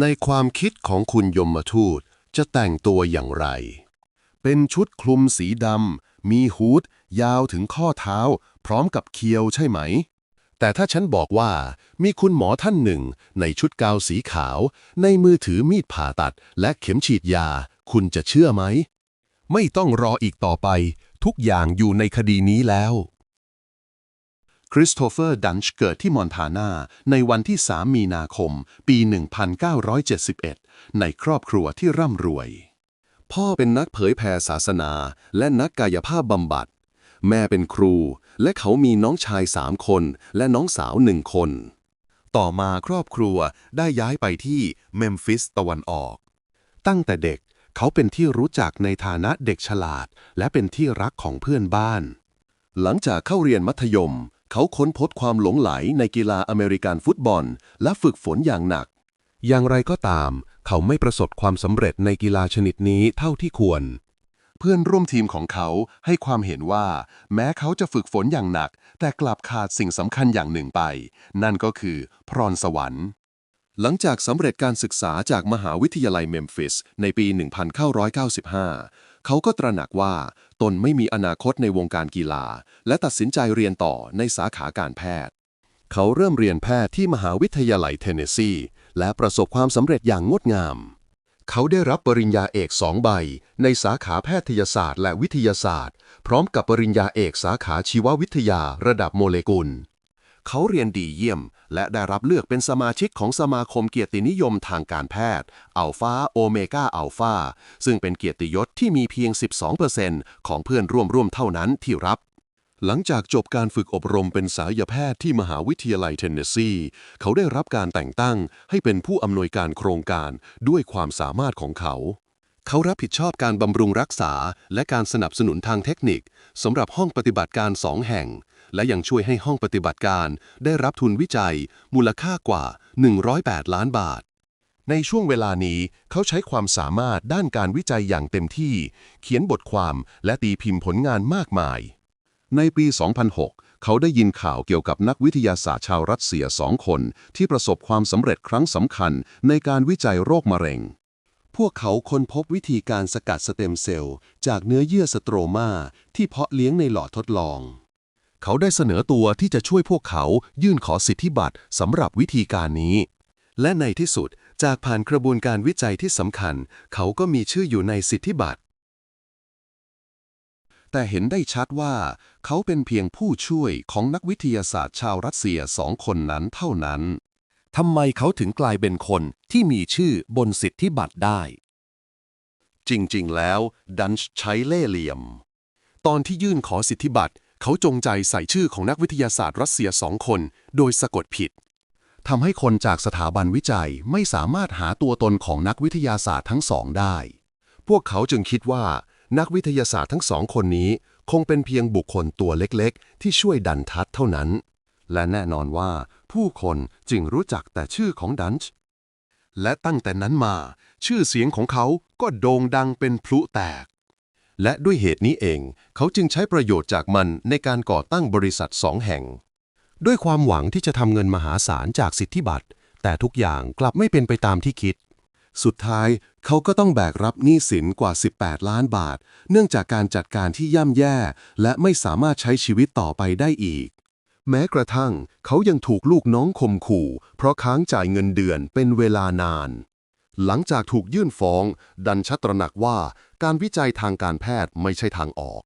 ในความคิดของคุณยมทูตจะแต่งตัวอย่างไร เป็นชุดคลุมสีดำ มีฮูด ยาวถึงข้อเท้า พร้อมกับเคียวใช่ไหม แต่ถ้าฉันบอกว่า มีคุณหมอท่านหนึ่ง ในชุดกาวสีขาว ในมือถือมีดผ่าตัด และเข็มฉีดยา คุณจะเชื่อไหม ไม่ต้องรออีกต่อไป ทุกอย่างอยู่ในคดีนี้แล้ว คริสโตเฟอร์ดันช์เกิดที่มอนทานาในวันที่ 3 มีนาคม ปี 1971 ในครอบครัวที่ร่ำรวย พ่อเป็นนักเผยแผ่ศาสนาและนักกายภาพบำบัด แม่เป็นครู และเขามีน้องชายสามคนและน้องสาวหนึ่งคน ต่อมาครอบครัวได้ย้ายไปที่เมมฟิสตะวันออก ตั้งแต่เด็กเขาเป็นที่รู้จักในฐานะเด็กฉลาด และเป็นที่รักของเพื่อนบ้าน หลังจากเข้าเรียนมัธยม เขาค้นพบความหลงไหลในกีฬาอเมริกันฟุตบอล และฝึกฝนอย่างหนัก อย่างไรก็ตาม เขาไม่ประสบความสำเร็จในกีฬาชนิดนี้เท่าที่ควร เพื่อนร่วมทีมของเขาให้ความเห็นว่า แม้เขาจะฝึกฝนอย่างหนัก แต่กลับขาดสิ่งสำคัญอย่างหนึ่งไป นั่นก็คือพรสวรรค์หลังจากสำเร็จการศึกษาจากมหาวิทยาลัยเมมฟิสในปี 1995 เขาก็ตระหนักว่าตนไม่มีอนาคตในวงการกีฬา และตัดสินใจเรียนต่อในสาขาการแพทย์ เขาเริ่มเรียนแพทย์ที่มหาวิทยาลัยเทนเนสซีและประสบความสำเร็จอย่างงดงาม เขาได้รับปริญญาเอกสองใบ ในสาขาแพทยศาสตร์ และวิทยาศาสตร์ พร้อมกับปริญญาเอกสาขาชีววิทยาระดับโมเลกุล เขาเรียนดีเยี่ยม และได้รับเลือกเป็นสมาชิกของสมาคมเกียรตินิยมทางการแพทย์อัลฟาโอเมกาอัลฟาซึ่งเป็นเกียรติยศที่มีเพียง 12%ของเพื่อนร่วมร่วมเท่านั้นที่รับ หลังจากจบการฝึกอบรมเป็นสายแพทย์ที่มหาวิทยาลัยเทนเนสซี เขาได้รับการแต่งตั้งให้เป็นผู้อำนวยการโครงการด้วยความสามารถของเขา เขารับผิดชอบการบำรุงรักษา และการสนับสนุนทางเทคนิคสำหรับห้องปฏิบัติการสองแห่ง และยังช่วยให้ห้องปฏิบัติการได้รับทุนวิจัย มูลค่ากว่า 108 ล้านบาท ในช่วงเวลานี้เขาใช้ความสามารถด้านการวิจัยอย่างเต็มที่ เขียนบทความและตีพิมพ์ผลงานมากมาย ในปี 2006 เขาได้ยินข่าวเกี่ยวกับนักวิทยาศาสตร์ชาวรัสเซียสองคน ที่ประสบความสำเร็จครั้งสำคัญในการวิจัยโรคมะเร็งพวกเขาค้นพบวิธีการสกัดสเต็มเซลล์จากเนื้อเยื่อสโตรมาที่เพาะเลี้ยงในหลอดทดลอง เขาได้เสนอตัวที่จะช่วยพวกเขายื่นขอสิทธิบัตรสำหรับวิธีการนี้ และในที่สุดจากผ่านกระบวนการวิจัยที่สำคัญ เขาก็มีชื่ออยู่ในสิทธิบัตรแต่เห็นได้ชัดว่า เขาเป็นเพียงผู้ช่วยของนักวิทยาศาสตร์ชาวรัสเซียสองคนนั้นเท่านั้นทำไมเขาถึงกลายเป็นคนที่มีชื่อบนสิทธิบัตรได้ จริงๆ แล้ว ดันช์ใช้เล่ห์เหลี่ยม ตอนที่ยื่นขอสิทธิบัตร เขาจงใจใส่ชื่อของนักวิทยาศาสตร์รัสเซียสองคน โดยสะกดผิดทำให้คนจากสถาบันวิจัยไม่สามารถหาตัวตนของนักวิทยาศาสตร์ทั้งสองได้ พวกเขาจึงคิดว่า นักวิทยาศาสตร์ทั้งสองคนนี้ คงเป็นเพียงบุคคลตัวเล็กๆ ที่ช่วยดันทัดเท่านั้น และแน่นอนว่า ผู้คนจึงรู้จักแต่ชื่อของดันช์และตั้งแต่นั้นมา ชื่อเสียงของเขาก็โด่งดังเป็นพลุแตก และด้วยเหตุนี้เอง เขาจึงใช้ประโยชน์จากมันในการก่อตั้งบริษัทสองแห่ง ด้วยความหวังที่จะทำเงินมหาศาลจากสิทธิบัตร แต่ทุกอย่างกลับไม่เป็นไปตามที่คิด สุดท้ายเขาก็ต้องแบกรับหนี้สินกว่า 18 ล้านบาท เนื่องจากการจัดการที่ย่ำแย่ และไม่สามารถใช้ชีวิตต่อไปได้อีก แม้กระทั่ง เขายังถูกลูกน้องข่มขู่ เพราะค้างจ่ายเงินเดือนเป็นเวลานาน หลังจากถูกยื่นฟ้อง ดันชัตระหนักว่าการวิจัยทางการแพทย์ไม่ใช่ทางออก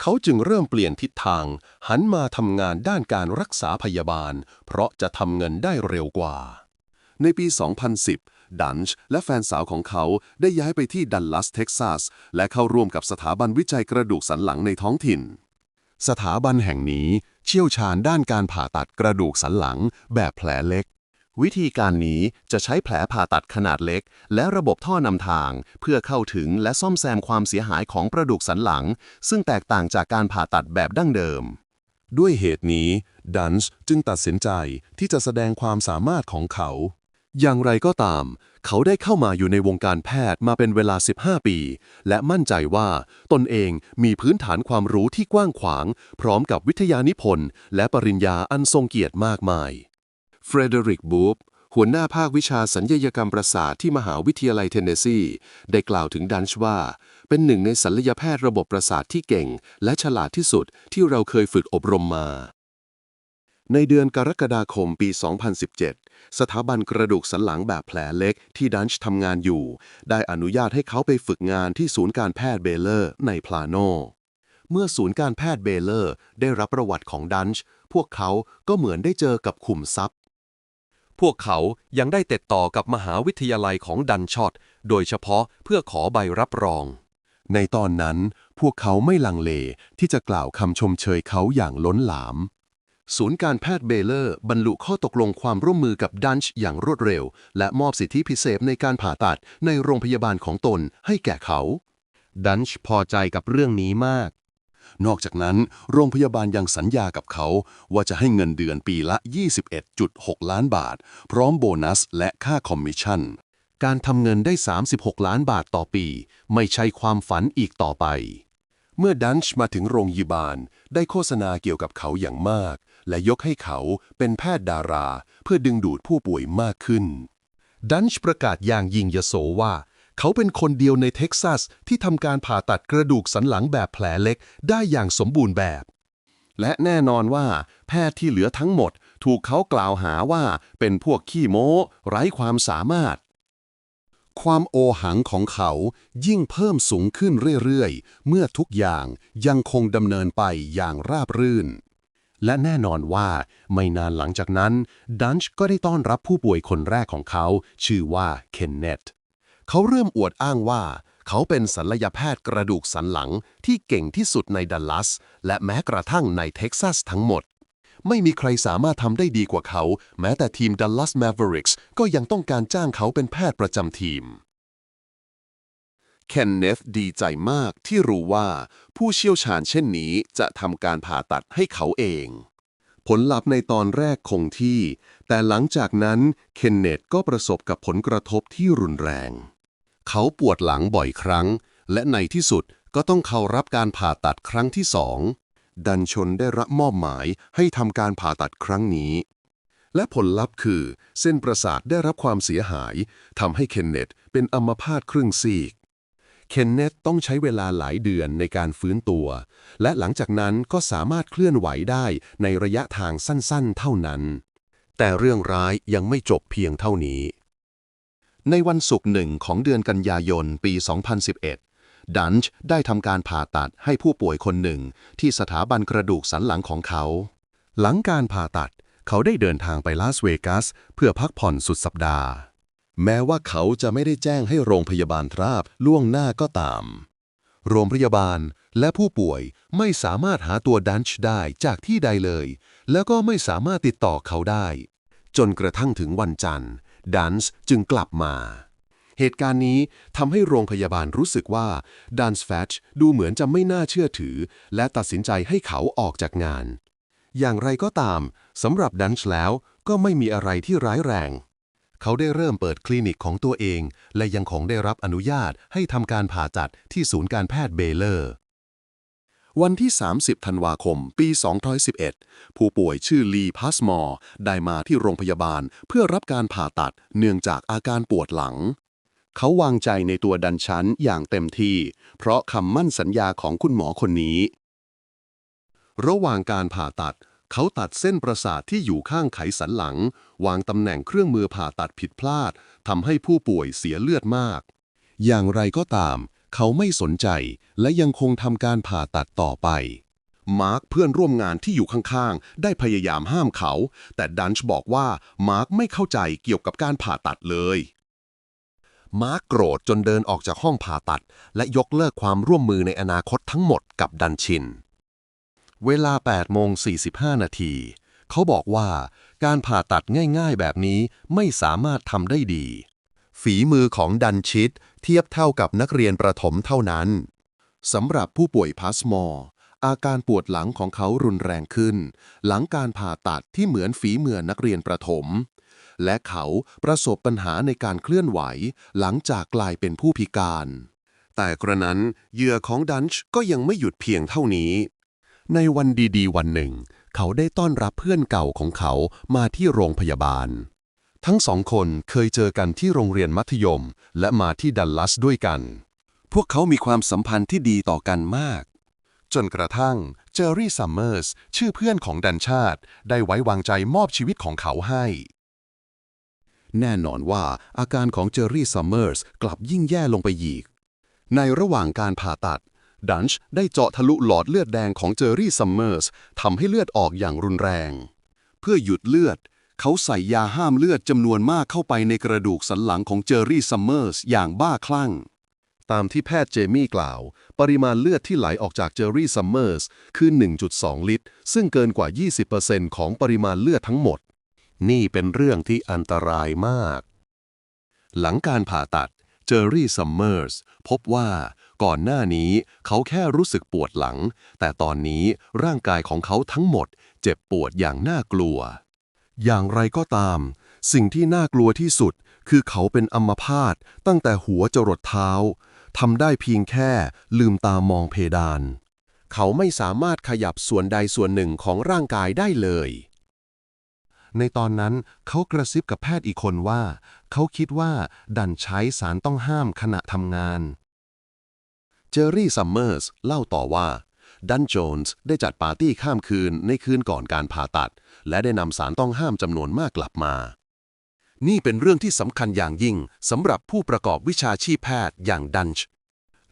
เขาจึงเริ่มเปลี่ยนทิศทาง หันมาทำงานด้านการรักษาพยาบาล เพราะจะทำเงินได้เร็วกว่า ในปี 2010 ดันช์และแฟนสาวของเขาได้ย้ายไปที่ดัลลัสเท็กซัส และเข้าร่วมกับสถาบันวิจัยกระดูกสันหลังในท้องถิ่น สถาบันแห่งนี้เชี่ยวชาญด้านการผ่าตัดกระดูกสันหลังแบบแผลเล็ก วิธีการนี้จะใช้แผลผ่าตัดขนาดเล็ก และระบบท่อนำทาง เพื่อเข้าถึงและซ่อมแซมความเสียหายของกระดูกสันหลัง ซึ่งแตกต่างจากการผ่าตัดแบบดั้งเดิม ด้วยเหตุนี้ดันส์จึงตัดสินใจที่จะแสดงความสามารถของเขา อย่างไรก็ตาม เขาได้เข้ามาอยู่ในวงการแพทย์มาเป็นเวลา 15 ปี และมั่นใจว่าตนเองมีพื้นฐานความรู้ที่กว้างขวาง พร้อมกับวิทยานิพนธ์และปริญญาอันทรงเกียรติมากมาย เฟรเดริกบูฟหัวหน้าภาควิชาสัญญยกรรมประสาทที่มหาวิทยาลัยเทนเนสซี ได้กล่าวถึงดันช์ว่า เป็นหนึ่งในศัลยแพทย์ระบบประสาทที่เก่ง และฉลาดที่สุดที่เราเคยฝึกอบรมมา ในเดือนกรกฎาคมปี 2017 สถาบันกระดูกสันหลังแบบแผลเล็กที่ดันช์ทำงานอยู่ ได้อนุญาตให้เขาไปฝึกงานที่ศูนย์การแพทย์เบเลอร์ในพลาโน เมื่อศูนย์การแพทย์เบเลอร์ได้รับประวัติของดันช์พวกเขาก็เหมือนได้เจอกับขุมทรัพย์ พวกเขายังได้ติดต่อกับมหาวิทยาลัยของดันชอตโดยเฉพาะเพื่อขอใบรับรอง ในตอนนั้นพวกเขาไม่ลังเลที่จะกล่าวคำชมเชยเขาอย่างล้นหลาม ศูนย์การแพทย์เบเลอร์บรรลุข้อตกลงความร่วมมือกับดันช์อย่างรวดเร็ว และมอบสิทธิพิเศษในการผ่าตัดในโรงพยาบาลของตนให้แก่เขา ดันช์พอใจกับเรื่องนี้มาก นอกจากนั้น โรงพยาบาลยังสัญญากับเขา ว่าจะให้เงินเดือนปีละ 21.6 ล้านบาท พร้อมโบนัสและค่าคอมมิชชั่น การทำเงินได้ 36 ล้านบาทต่อปี ไม่ใช่ความฝันอีกต่อไป เมื่อดันช์มาถึงโรงพยาบาล ได้โฆษณาเกี่ยวกับเขาอย่างมาก และยกให้เขาเป็นแพทย์ดารา เพื่อดึงดูดผู้ป่วยมากขึ้นดันช์ประกาศอย่างยิ่งยโสว่า เขาเป็นคนเดียวในเท็กซัสที่ทำการผ่าตัดกระดูกสันหลังแบบแผลเล็กได้อย่างสมบูรณ์แบบ และแน่นอนว่า แพทย์ที่เหลือทั้งหมด ถูกเขากล่าวหาว่าเป็นพวกขี้โม้ ไร้ความสามารถ ความโอหังของเขายิ่งเพิ่มสูงขึ้นเรื่อยๆ เมื่อทุกอย่างยังคงดำเนินไปอย่างราบรื่นและแน่นอนว่าไม่นานหลังจากนั้น ดันช์ก็ได้ต้อนรับผู้ป่วยคนแรกของเขา ชื่อว่าเคนเนต เขาเริ่มอวดอ้างว่า เขาเป็นศัลยแพทย์กระดูกสันหลังที่เก่งที่สุดในดัลลัส และแม้กระทั่งในเท็กซัสทั้งหมด ไม่มีใครสามารถทำได้ดีกว่าเขา แม้แต่ทีม Dallas Mavericks ก็ยังต้องการจ้างเขาเป็นแพทย์ประจำทีมเคนเนฟดีใจมากที่รู้ว่าผู้เชี่ยวชาญเช่นนี้จะทำการผ่าตัดให้เขาเอง ผลลัพธ์ในตอนแรกคงที่ แต่หลังจากนั้นเคนเนตก็ประสบกับผลกระทบที่รุนแรง เขาปวดหลังบ่อยครั้ง และในที่สุดก็ต้องเข้ารับการผ่าตัดครั้งที่สองดันชนได้รับมอบหมายให้ทำการผ่าตัดครั้งนี้ และผลลัพธ์คือ เส้นประสาทได้รับความเสียหายทำให้เคนเนตเป็นอัมพาตครึ่งซีก เคนเนตต้องใช้เวลาหลายเดือนในการฟื้นตัว และหลังจากนั้นก็สามารถเคลื่อนไหวได้ในระยะทางสั้นๆ เท่านั้น แต่เรื่องร้ายยังไม่จบเพียงเท่านี้ ในวันศุกร์หนึ่งของเดือนกันยายนปี 2011 ดันช์ได้ทำการผ่าตัดให้ผู้ป่วยคนหนึ่ง ที่สถาบันกระดูกสันหลังของเขา หลังการผ่าตัด เขาได้เดินทางไปลาสเวกัส เพื่อพักผ่อนสุดสัปดาห์ แม้ว่าเขาจะไม่ได้แจ้งให้โรงพยาบาลทราบล่วงหน้าก็ตาม โรงพยาบาลและผู้ป่วยไม่สามารถหาตัวดันช์ได้จากที่ใดเลย แล้วก็ไม่สามารถติดต่อเขาได้ จนกระทั่งถึงวันจันทร์ ดันส์จึงกลับมา เหตุการณ์นี้ทำให้โรงพยาบาลรู้สึกว่าดันส์แฟชดูเหมือนจะไม่น่าเชื่อถือ และตัดสินใจให้เขาออกจากงาน อย่างไรก็ตามสำหรับดันช์แล้วก็ไม่มีอะไรที่ร้ายแรง เขาได้เริ่มเปิดคลินิกของตัวเอง และยังคงได้รับอนุญาตให้ทำการผ่าตัดที่ศูนย์การแพทย์เบเลอร์ วันที่ 30 ธันวาคม ปี 2011 ผู้ป่วยชื่อลีพาสมอร์ได้มาที่โรงพยาบาลเพื่อรับการผ่าตัดเนื่องจากอาการปวดหลัง เขาวางใจในตัวดันชันอย่างเต็มที่ เพราะคำมั่นสัญญาของคุณหมอคนนี้ ระหว่างการผ่าตัด เขาตัดเส้นประสาทที่อยู่ข้างไขสันหลัง วางตำแหน่งเครื่องมือผ่าตัดผิดพลาดทำให้ผู้ป่วยเสียเลือดมาก อย่างไรก็ตาม เขาไม่สนใจและยังคงทำการผ่าตัดต่อไป มาร์คเพื่อนร่วมงานที่อยู่ข้างๆ ได้พยายามห้ามเขา แต่ดันช์บอกว่ามาร์คไม่เข้าใจเกี่ยวกับการผ่าตัดเลย มาร์คโกรธจนเดินออกจากห้องผ่าตัด และยกเลิกความร่วมมือในอนาคตทั้งหมดกับดันชิน เวลา8โมง45 นาทีเขาบอกว่าการผ่าตัดง่ายๆแบบนี้ไม่สามารถทำได้ดี ฝีมือของดันชิต เทียบเท่ากับนักเรียนประถมเท่านั้นสำหรับผู้ป่วยพาสมอร์อาการปวดหลังของเขารุนแรงขึ้น หลังการผ่าตัดที่เหมือนฝีมือนักเรียนประถม และเขาประสบปัญหาในการเคลื่อนไหว หลังจากกลายเป็นผู้พิการ แต่กระนั้นเหยื่อของดันช์ก็ยังไม่หยุดเพียงเท่านี้ ในวันดีๆ วันหนึ่ง เขาได้ต้อนรับเพื่อนเก่าของเขามาที่โรงพยาบาล ทั้งสองคนเคยเจอกันที่โรงเรียนมัธยม และมาที่ดัลลัสด้วยกัน พวกเขามีความสัมพันธ์ที่ดีต่อกันมาก จนกระทั่งเจอรี่ซัมเมอร์สชื่อเพื่อนของดันชาติ ได้ไว้วางใจมอบชีวิตของเขาให้ แน่นอนว่าอาการของเจอรี่ซัมเมอร์สกลับยิ่งแย่ลงไปอีก ในระหว่างการผ่าตัด ดันช์ได้เจาะทะลุหลอดเลือดแดงของเจอรี่ซัมเมอร์สทำให้เลือดออกอย่างรุนแรง เพื่อหยุดเลือด เขาใส่ยาห้ามเลือดจำนวนมากเข้าไปในกระดูกสันหลังของเจอรี่ซัมเมอร์สอย่างบ้าคลั่ง ตามที่แพทย์เจมี่กล่าว ปริมาณเลือดที่ไหลออกจากเจอรี่ซัมเมอร์สคือ 1.2 ลิตร ซึ่งเกินกว่า 20%ของปริมาณเลือดทั้งหมด นี่เป็นเรื่องที่อันตรายมาก หลังการผ่าตัดเจอรี่ซัมเมอร์สพบว่าก่อนหน้านี้เขาแค่รู้สึกปวดหลัง แต่ตอนนี้ร่างกายของเขาทั้งหมดเจ็บปวดอย่างน่ากลัว อย่างไรก็ตาม สิ่งที่น่ากลัวที่สุด คือเขาเป็นอัมพาตตั้งแต่หัวจรดเท้าทำได้เพียงแค่ลืมตามองเพดาน เขาไม่สามารถขยับส่วนใดส่วนหนึ่งของร่างกายได้เลย ในตอนนั้นเขากระซิบกับแพทย์อีกคนว่า เขาคิดว่าดันใช้สารต้องห้ามขณะทำงาน เจอรี่ซัมเมอร์สเล่าต่อว่า ดันโจนส์ได้จัดปาร์ตี้ข้ามคืนในคืนก่อนการผ่าตัด และได้นำสารต้องห้ามจำนวนมากกลับมา นี่เป็นเรื่องที่สำคัญอย่างยิ่งสำหรับผู้ประกอบวิชาชีพแพทย์อย่างดันช์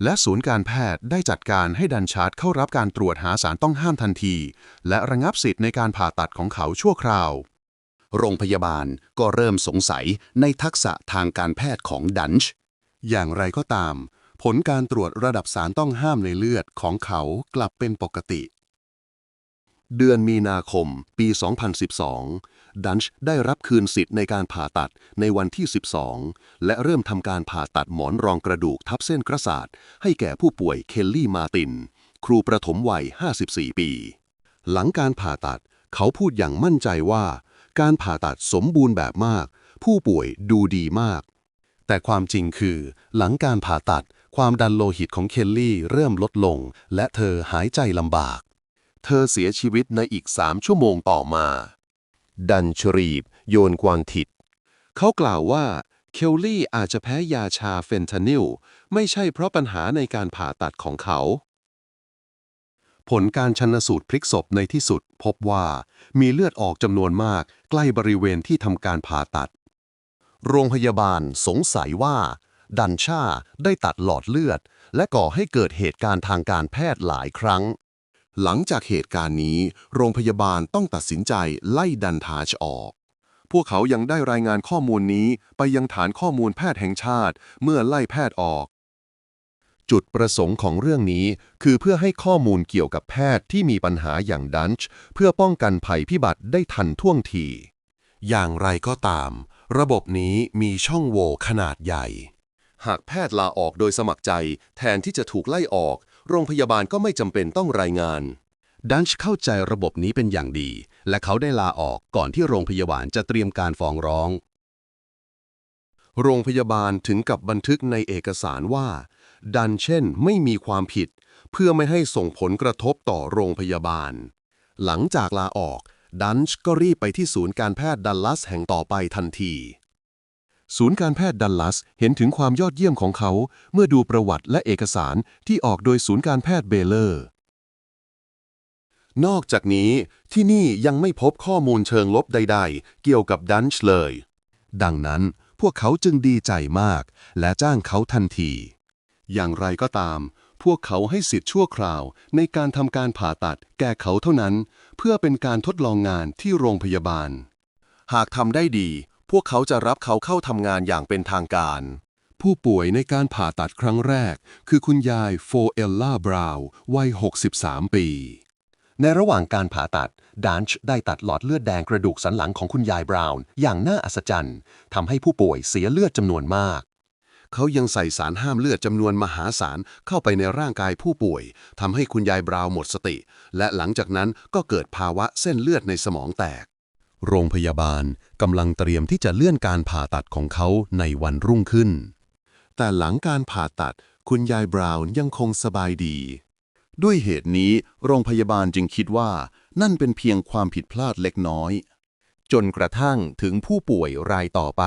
และศูนย์การแพทย์ได้จัดการให้ดันชาร์ดเข้ารับการตรวจหาสารต้องห้ามทันที และระงับสิทธิ์ในการผ่าตัดของเขาชั่วคราว โรงพยาบาลก็เริ่มสงสัยในทักษะทางการแพทย์ของดันช์อย่างไรก็ตาม ผลการตรวจระดับสารต้องห้ามในเลือดของเขากลับเป็นปกติ เดือนมีนาคม ปี 2012 ดันช์ได้รับคืนสิทธิ์ในการผ่าตัดในวันที่ 12 และเริ่มทำการผ่าตัดหมอนรองกระดูกทับเส้นกระสาดให้แก่ผู้ป่วยเคลลี่มาติน ครูประถมวัย 54 ปี หลังการผ่าตัดเขาพูดอย่างมั่นใจว่า การผ่าตัดสมบูรณ์แบบมาก ผู้ป่วยดูดีมาก แต่ความจริงคือ หลังการผ่าตัด ความดันโลหิตของเคลลี่เริ่มลดลง และเธอหายใจลำบาก เธอเสียชีวิตในอีกสามชั่วโมงต่อมา ดันชรีบ โยนกวางทิด เขากล่าวว่าเคลลี่อาจจะแพ้ยาชาเฟนทานิล ไม่ใช่เพราะปัญหาในการผ่าตัดของเขา ผลการชันสูตรพลิกศพในที่สุดพบว่ามีเลือดออกจำนวนมากใกล้บริเวณที่ทำการผ่าตัด โรงพยาบาลสงสัยว่า ดันชาได้ตัดหลอดเลือด และก่อให้เกิดเหตุการณ์ทางการแพทย์หลายครั้ง หลังจากเหตุการณ์นี้ โรงพยาบาลต้องตัดสินใจไล่ดันทาชออก พวกเขายังได้รายงานข้อมูลนี้ไปยังฐานข้อมูลแพทย์แห่งชาติเมื่อไล่แพทย์ออกจุดประสงค์ของเรื่องนี้ คือเพื่อให้ข้อมูลเกี่ยวกับแพทย์ที่มีปัญหาอย่างดันช์เพื่อป้องกันภัยพิบัติได้ทันท่วงที อย่างไรก็ตาม ระบบนี้มีช่องโหว่ขนาดใหญ่ หากแพทย์ลาออกโดยสมัครใจ แทนที่จะถูกไล่ออก โรงพยาบาลก็ไม่จำเป็นต้องรายงานดันช์เข้าใจระบบนี้เป็นอย่างดี และเขาได้ลาออกก่อนที่โรงพยาบาลจะเตรียมการฟ้องร้อง โรงพยาบาลถึงกับบันทึกในเอกสารว่า ดันเช่นไม่มีความผิด เพื่อไม่ให้ส่งผลกระทบต่อโรงพยาบาล หลังจากลาออก ดันช์ก็รีบไปที่ศูนย์การแพทย์ดัลลัสแห่งต่อไปทันที ศูนย์การแพทย์ดัลลัสเห็นถึงความยอดเยี่ยมของเขา เมื่อดูประวัติและเอกสารที่ออกโดยศูนย์การแพทย์เบเลอร์ นอกจากนี้ที่นี่ยังไม่พบข้อมูลเชิงลบใด ๆ เกี่ยวกับดันช์เลย ดังนั้นพวกเขาจึงดีใจมาก และจ้างเขาทันที อย่างไรก็ตาม พวกเขาให้สิทธิ์ชั่วคราว ในการทำการผ่าตัดแก่เขาเท่านั้น เพื่อเป็นการทดลองงานที่โรงพยาบาล หากทำได้ดี พวกเขาจะรับเขาเข้าทำงานอย่างเป็นทางการ ผู้ป่วยในการผ่าตัดครั้งแรก คือคุณยายโฟเอลล่าบราวน์วัย 63 ปี ในระหว่างการผ่าตัดดันช์ได้ตัดหลอดเลือดแดงกระดูกสันหลังของคุณยายบราวน์อย่างน่าอัศจรรย์ทำให้ผู้ป่วยเสียเลือดจำนวนมาก เขายังใส่สารห้ามเลือดจำนวนมหาศาลเข้าไปในร่างกายผู้ป่วยทำให้คุณยายบราวน์หมดสติ และหลังจากนั้นก็เกิดภาวะเส้นเลือดในสมองแตก โรงพยาบาลกำลังเตรียมที่จะเลื่อนการผ่าตัดของเขาในวันรุ่งขึ้น แต่หลังการผ่าตัด คุณยายบราวน์ยังคงสบายดี ด้วยเหตุนี้ โรงพยาบาลจึงคิดว่า นั่นเป็นเพียงความผิดพลาดเล็กน้อย จนกระทั่งถึงผู้ป่วยรายต่อไป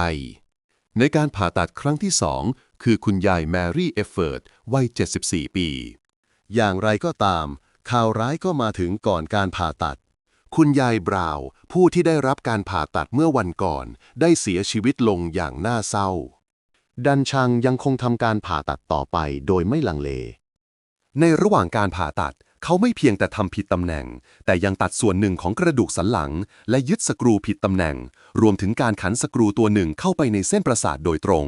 ในการผ่าตัดครั้งที่สองคือคุณยายแมรี่เอฟเฟิร์ดวัย 74 ปี อย่างไรก็ตาม ข่าวร้ายก็มาถึงก่อนการผ่าตัด คุณยายบราว ผู้ที่ได้รับการผ่าตัดเมื่อวันก่อน ได้เสียชีวิตลงอย่างน่าเศร้า ดันชังยังคงทำการผ่าตัดต่อไปโดยไม่ลังเล ในระหว่างการผ่าตัด เขาไม่เพียงแต่ทำผิดตำแหน่ง แต่ยังตัดส่วนหนึ่งของกระดูกสันหลัง และยึดสกรูผิดตำแหน่ง รวมถึงการขันสกรูตัวหนึ่งเข้าไปในเส้นประสาทโดยตรง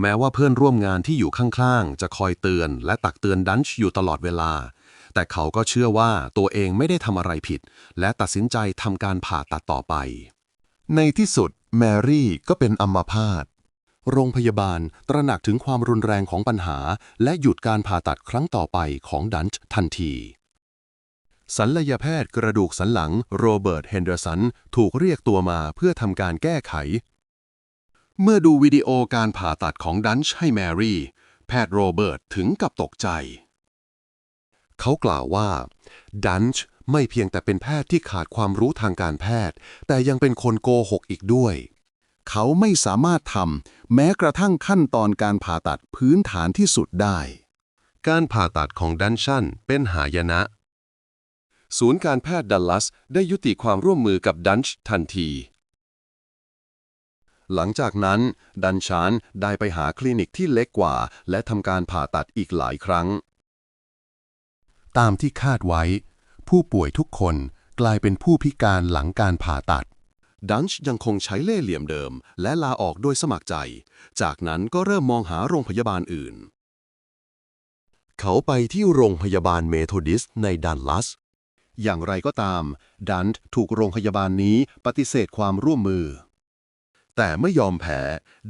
แม้ว่าเพื่อนร่วมงานที่อยู่ข้างๆ จะคอยเตือนและตักเตือนดันช์อยู่ตลอดเวลา แต่เขาก็เชื่อว่าตัวเองไม่ได้ทำอะไรผิด และตัดสินใจทำการผ่าตัดต่อไป ในที่สุดแมรี่ก็เป็นอัมพาต โรงพยาบาลตระหนักถึงความรุนแรงของปัญหา และหยุดการผ่าตัดครั้งต่อไปของดันช์ทันทีศัลยแพทย์กระดูกสันหลังโรเบิร์ตเฮนเดอร์สันถูกเรียกตัวมาเพื่อทำการแก้ไข เมื่อดูวิดีโอการผ่าตัดของดันช์ให้แมรี่ แพทย์โรเบิร์ตถึงกับตกใจ เขากล่าวว่าดันช์ไม่เพียงแต่เป็นแพทย์ที่ขาดความรู้ทางการแพทย์ แต่ยังเป็นคนโกหกอีกด้วย เขาไม่สามารถทำแม้กระทั่งขั้นตอนการผ่าตัดพื้นฐานที่สุดได้ การผ่าตัดของดันชันเป็นหายนะ ศูนย์การแพทย์ดัลลัสได้ยุติความร่วมมือกับดันช์ทันที หลังจากนั้น ดันชานได้ไปหาคลินิกที่เล็กกว่า และทำการผ่าตัดอีกหลายครั้ง ตามที่คาดไว้ ผู้ป่วยทุกคนกลายเป็นผู้พิการหลังการผ่าตัด ดันช์ยังคงใช้เล่ห์เหลี่ยมเดิม และลาออกโดยสมัครใจ จากนั้นก็เริ่มมองหาโรงพยาบาลอื่น เขาไปที่โรงพยาบาลเมโทดิสในดันลัส อย่างไรก็ตาม ดันท์ถูกโรงพยาบาลนี้ปฏิเสธความร่วมมือ แต่ไม่ยอมแพ้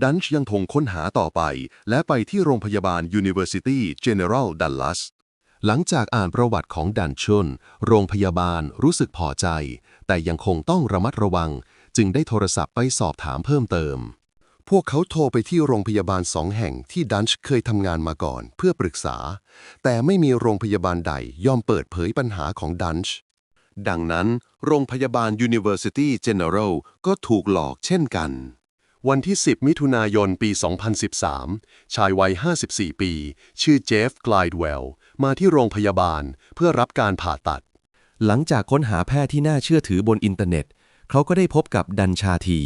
ดันช์ยังคงค้นหาต่อไป และไปที่โรงพยาบาล University General Dallas หลังจากอ่านประวัติของดันชุนโรงพยาบาลรู้สึกพอใจ แต่ยังคงต้องระมัดระวัง จึงได้โทรศัพท์ไปสอบถามเพิ่มเติม พวกเขาโทรไปที่โรงพยาบาลสองแห่งที่ดันช์เคยทำงานมาก่อนเพื่อปรึกษา แต่ไม่มีโรงพยาบาลใดยอมเปิดเผยปัญหาของดันช์ดังนั้น โรงพยาบาล University General ก็ถูกหลอกเช่นกัน วันที่ 10 มิถุนายนปี 2013 ชายวัย 54 ปี ชื่อเจฟกลด์เวลมาที่โรงพยาบาลเพื่อรับการผ่าตัด หลังจากค้นหาแพทย์ที่น่าเชื่อถือบนอินเทอร์เน็ต เขาก็ได้พบกับดันชาที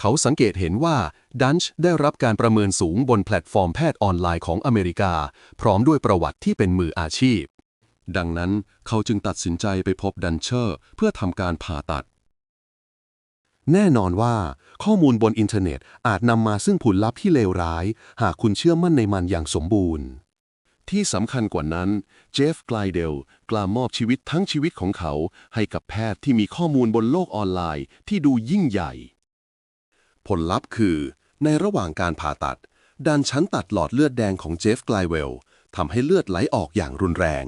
เขาสังเกตเห็นว่าดันช์ได้รับการประเมินสูงบนแพลตฟอร์มแพทย์ออนไลน์ของอเมริกา พร้อมด้วยประวัติที่เป็นมืออาชีพ ดังนั้นเขาจึงตัดสินใจไปพบดันเชอร์ เพื่อทำการผ่าตัด แน่นอนว่า ข้อมูลบนอินเทอร์เน็ตอาจนำมาซึ่งผลลัพธ์ที่เลวร้าย หากคุณเชื่อมั่นในมันอย่างสมบูรณ์ ที่สำคัญกว่านั้น เจฟไกลเดลกล้ามอบชีวิตทั้งชีวิตของเขา ให้กับแพทย์ที่มีข้อมูลบนโลกออนไลน์ที่ดูยิ่งใหญ่ ผลลัพธ์คือ ในระหว่างการผ่าตัด ดันชั้นตัดหลอดเลือดแดงของเจฟไกลเวลทำให้เลือดไหลออกอย่างรุนแรง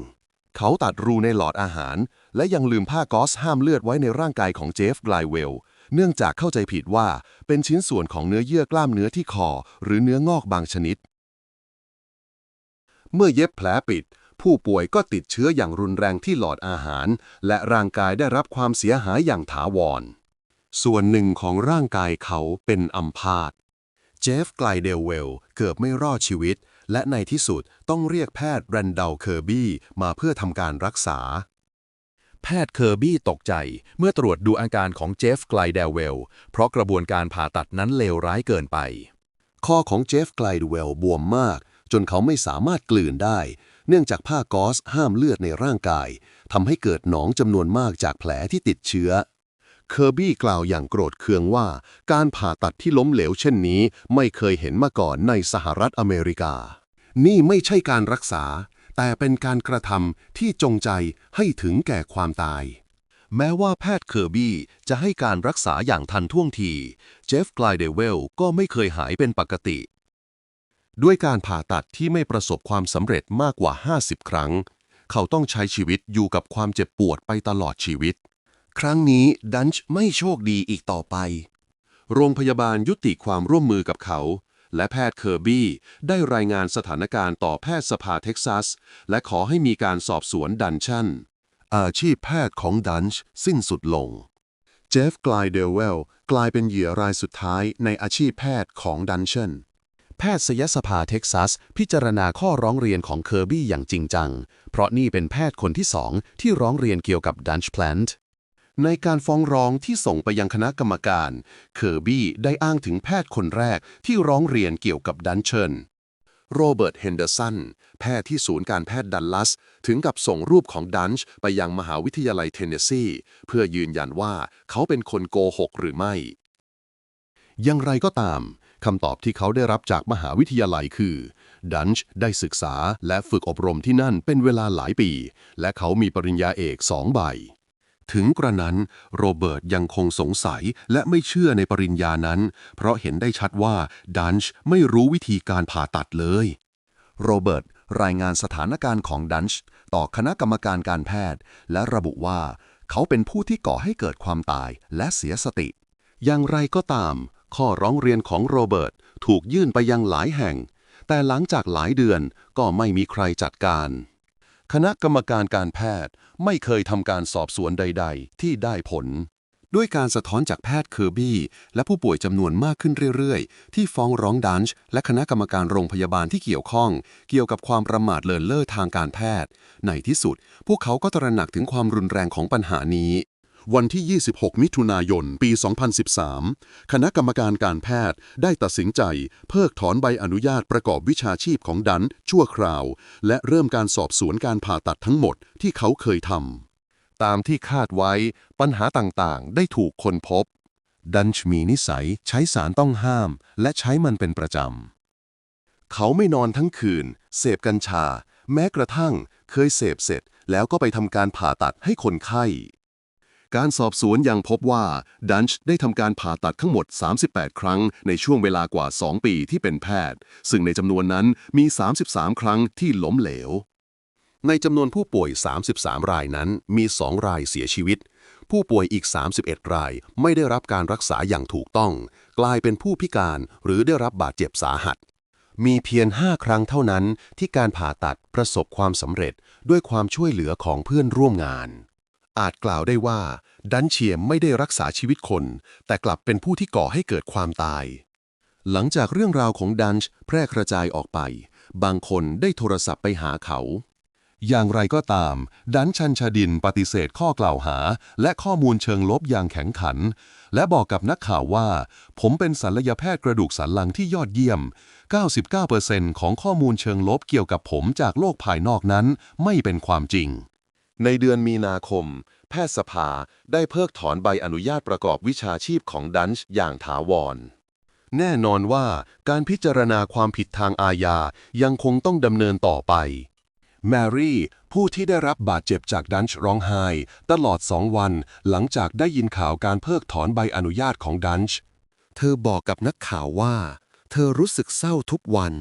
เขาตัดรูในหลอดอาหาร และยังลืมผ้าก๊อซห้ามเลือดไว้ในร่างกายของเจฟไกลเวลเนื่องจากเข้าใจผิดว่าเป็นชิ้นส่วนของเนื้อเยื่อกล้ามเนื้อที่คอ หรือเนื้องอกบางชนิด เมื่อเย็บแผลปิด ผู้ป่วยก็ติดเชื้ออย่างรุนแรงที่หลอดอาหาร และร่างกายได้รับความเสียหายอย่างถาวร ส่วนหนึ่งของร่างกายเขาเป็นอัมพาตเจฟไกลเดลเวลเกือบไม่รอดชีวิต และในที่สุดต้องเรียกแพทย์แรนดัลเคอร์บี้มาเพื่อทำการรักษา แพทย์เคอร์บี้ตกใจเมื่อตรวจดูอาการของเจฟไกลเดลเวลเพราะกระบวนการผ่าตัดนั้นเลวร้ายเกินไป ข้อของเจฟไกลเดเวลบวมมาก จนเขาไม่สามารถกลืนได้ เนื่องจากผ้ากอซห้ามเลือดในร่างกายทำให้เกิดหนองจำนวนมากจากแผลที่ติดเชื้อเคอร์บี้กล่าวอย่างโกรธเคืองว่า การผ่าตัดที่ล้มเหลวเช่นนี้ ไม่เคยเห็นมาก่อนในสหรัฐอเมริกา นี่ไม่ใช่การรักษา แต่เป็นการกระทำที่จงใจให้ถึงแก่ความตาย แม้ว่าแพทย์เคอร์บี้จะให้การรักษาอย่างทันท่วงที เจฟไกลเดเวลก็ไม่เคยหายเป็นปกติ ด้วยการผ่าตัดที่ไม่ประสบความสำเร็จมากกว่า 50 ครั้ง เขาต้องใช้ชีวิตอยู่กับความเจ็บปวดไปตลอดชีวิต ครั้งนี้ดันช์ไม่โชคดีอีกต่อไป โรงพยาบาลยุติความร่วมมือกับเขา และแพทย์เคอร์บี้ได้รายงานสถานการณ์ต่อแพทย์สภาเท็กซัส และขอให้มีการสอบสวนดันชันอาชีพแพทย์ของดันช์สิ้นสุดลง เจฟ กลายเดลเวล กลายเป็นเหยื่อรายสุดท้ายในอาชีพแพทย์ของดันเชน แพทยสภาเท็กซัส พิจารณาข้อร้องเรียนของเคอร์บี้อย่างจริงจัง เพราะนี่เป็นแพทย์คนที่สองที่ร้องเรียนเกี่ยวกับดันช์แพลนต์ในการฟ้องร้องที่ส่งไปยังคณะกรรมการ เคอร์บี้ได้อ้างถึงแพทย์คนแรกที่ร้องเรียนเกี่ยวกับดันเชนโรเบิร์ต เฮนเดอร์สัน แพทย์ที่ศูนย์การแพทย์ดัลลัส ถึงกับส่งรูปของดันช์ไปยังมหาวิทยาลัยเทนเนสซี เพื่อยืนยันว่าเขาเป็นคนโกหกหรือไม่ อย่างไรก็ตาม คำตอบที่เขาได้รับจากมหาวิทยาลัยคือดันช์ได้ศึกษาและฝึกอบรมที่นั่นเป็นเวลาหลายปี และเขามีปริญญาเอกสองใบ ถึงกระนั้นโรเบิร์ตยังคงสงสัยและไม่เชื่อในปริญญานั้น เพราะเห็นได้ชัดว่าดันช์ไม่รู้วิธีการผ่าตัดเลย โรเบิร์ตรายงานสถานการณ์ของดันช์ต่อคณะกรรมการการแพทย์ และระบุว่า เขาเป็นผู้ที่ก่อให้เกิดความตายและเสียสติ อย่างไรก็ตาม ข้อร้องเรียนของโรเบิร์ตถูกยื่นไปยังหลายแห่ง แต่หลังจากหลายเดือนก็ไม่มีใครจัดการ คณะกรรมการการแพทย์ไม่เคยทำการสอบสวนใด ๆ ที่ได้ผล ด้วยการสะท้อนจากแพทย์เคอร์บี้ และผู้ป่วยจำนวนมากขึ้นเรื่อย ๆ ที่ฟ้องร้องดันช์และคณะกรรมการโรงพยาบาลที่เกี่ยวข้อง เกี่ยวกับความประมาทเลินเล่อทางการแพทย์ ในที่สุด พวกเขาก็ตระหนักถึงความรุนแรงของปัญหานี้ วันที่ 26 มิถุนายน ปี 2013 คณะกรรมการการแพทย์ได้ตัดสินใจ เพิกถอนใบอนุญาตประกอบวิชาชีพของดัน ชั่วคราว และเริ่มการสอบสวนการผ่าตัดทั้งหมดที่เขาเคยทำ ตามที่คาดไว้ ปัญหาต่างๆ ได้ถูกค้นพบ ดันช์มีนิสัยใช้สารต้องห้าม และใช้มันเป็นประจำ เขาไม่นอนทั้งคืน เสพกัญชา แม้กระทั่งเคยเสพเสร็จแล้วก็ไปทำการผ่าตัดให้คนไข้ การสอบสวนยังพบว่าดันช์ได้ทำการผ่าตัดทั้งหมด 38 ครั้งในช่วงเวลากว่า 2 ปีที่เป็นแพทย์ ซึ่งในจำนวนนั้นมี 33 ครั้งที่ล้มเหลว ในจำนวนผู้ป่วย 33 รายนั้นมี 2 รายเสียชีวิต ผู้ป่วยอีก 31 รายไม่ได้รับการรักษาอย่างถูกต้อง กลายเป็นผู้พิการหรือได้รับบาดเจ็บสาหัสมีเพียง5ครั้งเท่านั้นที่การผ่าตัดประสบความสำเร็จด้วยความช่วยเหลือของเพื่อนร่วมงาน อาจกล่าวได้ว่า ดันเชียมไม่ได้รักษาชีวิตคน แต่กลับเป็นผู้ที่ก่อให้เกิดความตาย หลังจากเรื่องราวของดันช์แพร่กระจายออกไป บางคนได้โทรศัพท์ไปหาเขา อย่างไรก็ตาม ดันชันชาดินปฏิเสธข้อกล่าวหา และข้อมูลเชิงลบอย่างแข็งขัน และบอกกับนักข่าวว่า ผมเป็นศัลยแพทย์กระดูกสันหลังที่ยอดเยี่ยม 99%ของข้อมูลเชิงลบเกี่ยวกับผมจากโลกภายนอกนั้นไม่เป็นความจริง ในเดือนมีนาคม แพทยสภาได้เพิกถอนใบอนุญาตประกอบวิชาชีพของดันช์อย่างถาวร แน่นอนว่าการพิจารณาความผิดทางอาญายังคงต้องดำเนินต่อไป แมรี่ ผู้ที่ได้รับบาดเจ็บจากดันช์ร้องไห้ ตลอดสองวันหลังจากได้ยินข่าวการเพิกถอนใบอนุญาตของดันช์เธอบอกกับนักข่าวว่า เธอรู้สึกเศร้าทุกวัน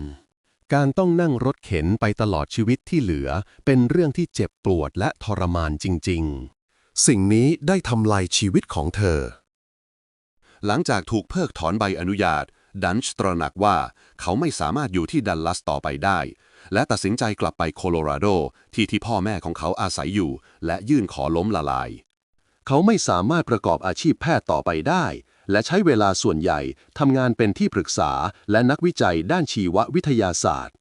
การต้องนั่งรถเข็นไปตลอดชีวิตที่เหลือ เป็นเรื่องที่เจ็บปวดและทรมานจริง ๆ สิ่งนี้ได้ทำลายชีวิตของเธอ หลังจากถูกเพิกถอนใบอนุญาต ดันช์ตระหนักว่าเขาไม่สามารถอยู่ที่ดัลลัสต่อไปได้ และตัดสินใจกลับไปโคโลราโดที่ที่พ่อแม่ของเขาอาศัยอยู่ และยื่นขอล้มละลาย เขาไม่สามารถประกอบอาชีพแพทย์ต่อไปได้ และใช้เวลาส่วนใหญ่ทำงานเป็นที่ปรึกษาและนักวิจัยด้านชีววิทยาศาสตร์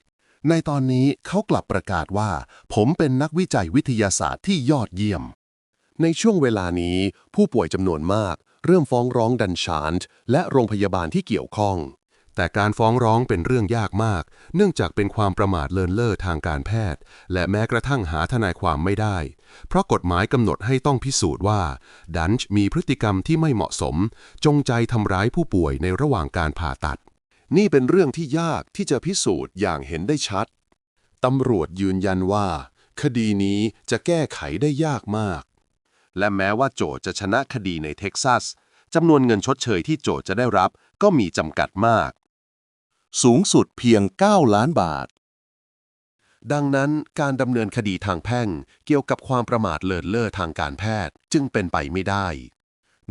ในตอนนี้เขากลับประกาศว่า ผมเป็นนักวิจัยวิทยาศาสตร์ที่ยอดเยี่ยม ในช่วงเวลานี้ ผู้ป่วยจำนวนมาก เริ่มฟ้องร้องดันชานต์และโรงพยาบาลที่เกี่ยวข้อง แต่การฟ้องร้องเป็นเรื่องยากมาก เนื่องจากเป็นความประมาทเลินเล่อทางการแพทย์ และแม้กระทั่งหาทนายความไม่ได้ เพราะกฎหมายกำหนดให้ต้องพิสูจน์ว่า ดันช์มีพฤติกรรมที่ไม่เหมาะสม จงใจทำร้ายผู้ป่วยในระหว่างการผ่าตัด นี่เป็นเรื่องที่ยากที่จะพิสูจน์อย่างเห็นได้ชัดตำรวจยืนยันว่า คดีนี้จะแก้ไขได้ยากมาก และแม้ว่าโจจะชนะคดีในเท็กซัสจำนวนเงินชดเชยที่โจจะได้รับก็มีจำกัดมาก สูงสุดเพียง 9 ล้านบาท ดังนั้นการดำเนินคดีทางแพ่งเกี่ยวกับความประมาทเลินเล่อทางการแพทย์จึงเป็นไปไม่ได้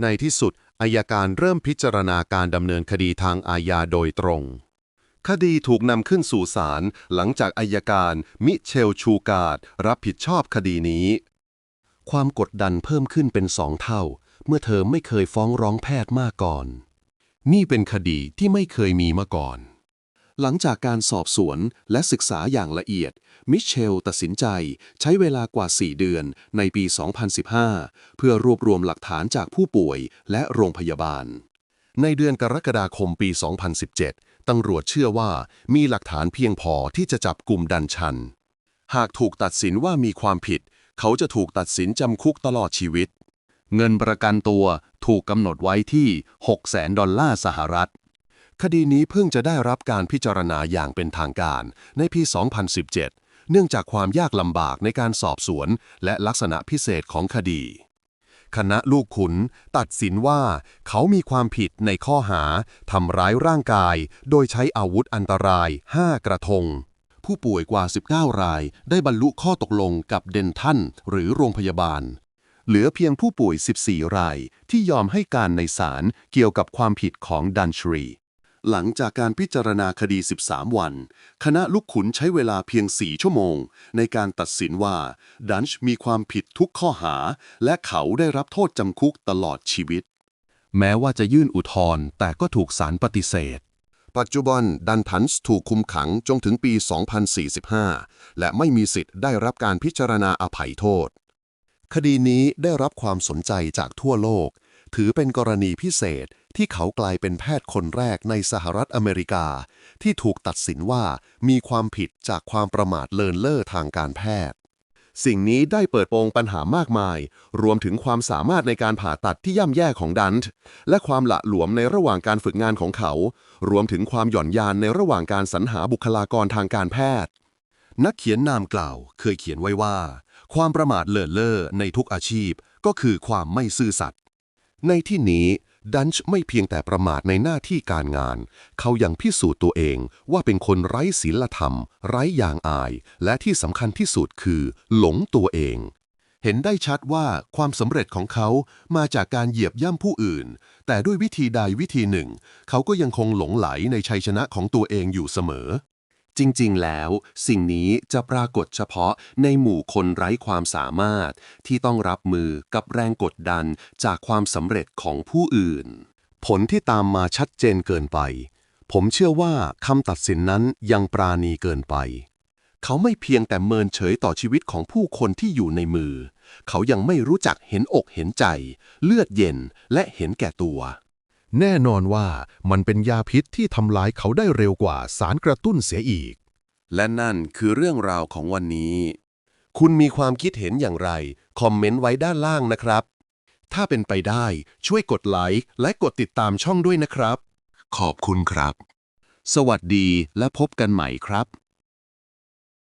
ในที่สุดอายการเริ่มพิจารณาการดำเนินคดีทางอาญาโดยตรง คดีถูกนำขึ้นสู่ศาลหลังจากอายการมิเชลชูการ์ดรับผิดชอบคดีนี้ ความกดดันเพิ่มขึ้นเป็นสองเท่า เมื่อเธอไม่เคยฟ้องร้องแพทย์มาก่อน นี่เป็นคดีที่ไม่เคยมีมาก่อน หลังจากการสอบสวนและศึกษาอย่างละเอียด มิเชลตัดสินใจใช้เวลากว่า 4 เดือนในปี 2015 เพื่อรวบรวมหลักฐานจากผู้ป่วยและโรงพยาบาล ในเดือนกรกฎาคมปี 2017 ตำรวจเชื่อว่ามีหลักฐานเพียงพอที่จะจับกลุ่มดันชัน หากถูกตัดสินว่ามีความผิด เขาจะถูกตัดสินจำคุกตลอดชีวิต เงินประกันตัวถูกกำหนดไว้ที่ 600,000 ดอลลาร์สหรัฐ คดีนี้เพิ่งจะได้รับการพิจารณาอย่างเป็นทางการในปี 2017 เนื่องจากความยากลำบากในการสอบสวน และลักษณะพิเศษของคดี คณะลูกขุนตัดสินว่า เขามีความผิดในข้อหาทำร้ายร่างกาย โดยใช้อาวุธอันตราย 5 กระทง ผู้ป่วยกว่า 19 ราย ได้บรรลุข้อตกลงกับเดนทันหรือโรงพยาบาลเหลือเพียงผู้ป่วย 14 ราย ที่ยอมให้การในศาลเกี่ยวกับความผิดของดันชรี หลังจากการพิจารณาคดี 13 วัน คณะลูกขุนใช้เวลาเพียง 4 ชั่วโมง ในการตัดสินว่าดันช์มีความผิดทุกข้อหา และเขาได้รับโทษจำคุกตลอดชีวิต แม้ว่าจะยื่นอุทธรณ์แต่ก็ถูกศาลปฏิเสธ ปัจจุบันดันทันส์ถูกคุมขังจนถึงปี 2045 และไม่มีสิทธิ์ได้รับการพิจารณาอภัยโทษ คดีนี้ได้รับความสนใจจากทั่วโลก ถือเป็นกรณีพิเศษที่เขากลายเป็นแพทย์คนแรกในสหรัฐอเมริกา ที่ถูกตัดสินว่ามีความผิดจากความประมาทเลินเล่อทางการแพทย์ สิ่งนี้ได้เปิดโปงปัญหามากมาย รวมถึงความสามารถในการผ่าตัดที่ย่ำแย่ของดันท์และความละหลวมในระหว่างการฝึกงานของเขา รวมถึงความหย่อนยานในระหว่างการสรรหาบุคลากรทางการแพทย์ นักเขียนนามกล่าว เคยเขียนไว้ว่า ความประมาทเลินเล่อในทุกอาชีพก็คือความไม่ซื่อสัตย์ ในที่นี้ดันช์ไม่เพียงแต่ประมาทในหน้าที่การงาน เขายังพิสูจน์ตัวเองว่าเป็นคนไร้ศีลธรรม ไร้อย่างอาย และที่สำคัญที่สุดคือ หลงตัวเอง เห็นได้ชัดว่าความสำเร็จของเขามาจากการเหยียบย่ำผู้อื่น แต่ด้วยวิธีใดวิธีหนึ่ง เขาก็ยังคงหลงไหลในชัยชนะของตัวเองอยู่เสมอ จริงๆ แล้ว สิ่งนี้จะปรากฏเฉพาะในหมู่คนไร้ความสามารถ ที่ต้องรับมือกับแรงกดดันจากความสำเร็จของผู้อื่น ผลที่ตามมาชัดเจนเกินไป ผมเชื่อว่าคำตัดสินนั้นยังปราณีเกินไป เขาไม่เพียงแต่เมินเฉยต่อชีวิตของผู้คนที่อยู่ในมือ เขายังไม่รู้จักเห็นอกเห็นใจ เลือดเย็นและเห็นแก่ตัว แน่นอนว่ามันเป็นยาพิษที่ทำลายเขาได้เร็วกว่าสารกระตุ้นเสียอีก และนั่นคือเรื่องราวของวันนี้ คุณมีความคิดเห็นอย่างไร คอมเมนต์ไว้ด้านล่างนะครับ ถ้าเป็นไปได้ช่วยกดไลค์และกดติดตามช่องด้วยนะครับ ขอบคุณครับ สวัสดีและพบกันใหม่ครับ